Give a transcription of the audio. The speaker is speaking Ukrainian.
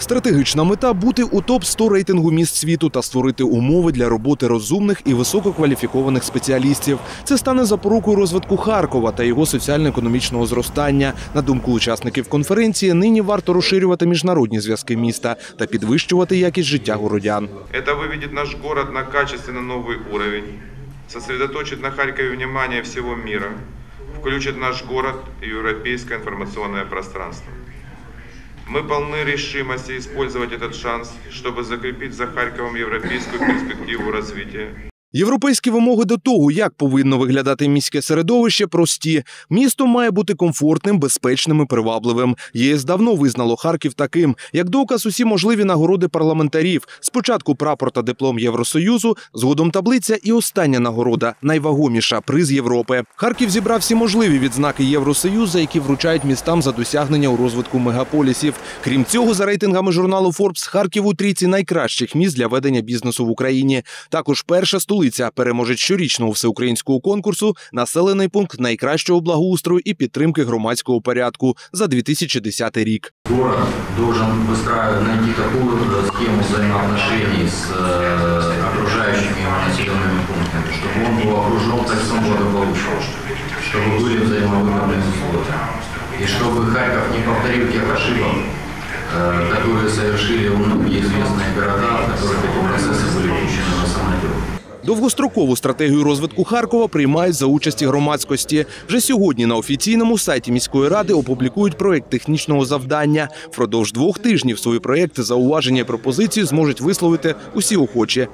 Стратегічна мета бути у топ 100 рейтингу міст світу та створити умови для роботи розумних і висококваліфікованих спеціалістів. Це стане запорукою розвитку Харкова та його соціально-економічного зростання. На думку учасників конференції, нині варто розширювати міжнародні зв'язки міста та підвищувати якість життя городян. Это выведет наш город на качественно новый уровень, сосредоточит на Харькове внимание всего мира, включит наш город в европейское информационное пространство. Мы полны решимости использовать этот шанс, чтобы закрепить за Харьковом европейскую перспективу развития. Європейські вимоги до того, як повинно виглядати міське середовище, прості. Місто має бути комфортним, безпечним і привабливим. ЄС давно визнало Харків таким. Як доказ, усі можливі нагороди парламентарів. Спочатку прапор та диплом Євросоюзу, згодом таблиця і остання нагорода найвагоміша приз Європи. Харків зібрав всі можливі відзнаки Євросоюзу, які вручають містам за досягнення у розвитку мегаполісів. Крім цього, за рейтингами журналу Forbes, Харків у трійці найкращих міст для ведення бізнесу в Україні. Також перша столиця переможець щорічного всеукраїнського конкурсу населений пункт найкращого благоустрою і підтримки громадського порядку за 2010 рік. Город должен выстраивать, найти такую э, схему взаимоотношений с э, окружающими его населенными пунктами, чтобы он был окружен кольцом благополучия, чтобы были взаимовыгодные условия. И чтобы Харьков не повторил тех ошибок, э, которые совершили многие известные города, в которых эти процессы Довгострокову стратегію розвитку Харкова приймають за участі громадськості. Вже сьогодні на офіційному сайті міської ради опублікують проект технічного завдання. Впродовж двох тижнів свої проекти, зауваження і пропозиції зможуть висловити усі охочі.